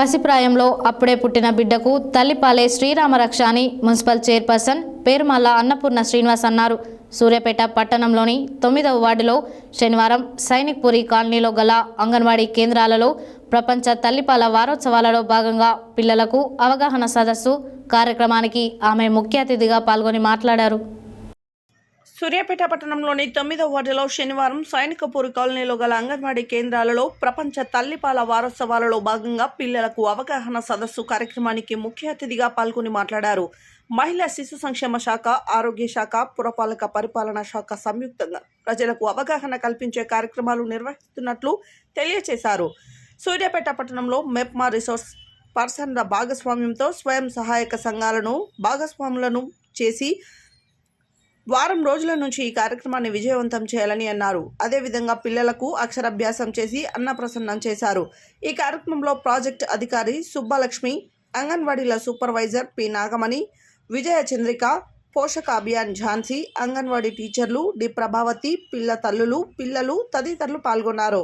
పసిప్రాయంలో అప్పుడే పుట్టిన బిడ్డకు తల్లిపాలే శ్రీరామరక్ష అని మున్సిపల్ చైర్పర్సన్ పేరుమల్ల అన్నపూర్ణ శ్రీనివాస్ అన్నారు. సూర్యాపేట పట్టణంలోని తొమ్మిదవ వార్డులో శనివారం సైనిక్పురి కాలనీలో గల అంగన్వాడీ కేంద్రాలలో ప్రపంచ తల్లిపాల వారోత్సవాలలో భాగంగా పిల్లలకు అవగాహన సదస్సు కార్యక్రమానికి ఆమె ముఖ్య అతిథిగా పాల్గొని మాట్లాడారు. సూర్యాపేట పట్టణంలోని తొమ్మిదో వార్డులో శనివారం సైనికపూర్ కాలనీలో గల అంగన్వాడీ కేంద్రాలలో ప్రపంచ తల్లిపాల వారోత్సవాలలో భాగంగా పిల్లలకు అవగాహన సదస్సు కార్యక్రమానికి ముఖ్య అతిథిగా పాల్గొని మాట్లాడారు. మహిళా శిశు సంక్షేమ శాఖ ఆరోగ్య శాఖ పురపాలక పరిపాలనా శాఖ సంయుక్తంగా ప్రజలకు అవగాహన కల్పించే కార్యక్రమాలు నిర్వహిస్తున్నట్లు తెలియజేశారు సూర్యాపేట పట్టణంలో మెప్మా రిసోర్స్ పర్సన్ల భాగస్వామ్యంతో స్వయం సహాయక సంఘాలను భాగస్వాములను చేసి వారం రోజుల నుంచి ఈ కార్యక్రమాన్ని విజయవంతం చేయాలని అన్నారు. అదేవిధంగా పిల్లలకు అక్షరాభ్యాసం చేసి అన్నప్రసన్నం చేశారు. ఈ కార్యక్రమంలో ప్రాజెక్ట్ అధికారి సుబ్బలక్ష్మి అంగన్వాడీల సూపర్వైజర్ పి నాగమణి విజయ చంద్రిక పోషక అభియాన్ ఝాన్సీ అంగన్వాడీ టీచర్లు డి ప్రభావతి పిల్ల తల్లులు పిల్లలు తదితరులు పాల్గొన్నారు.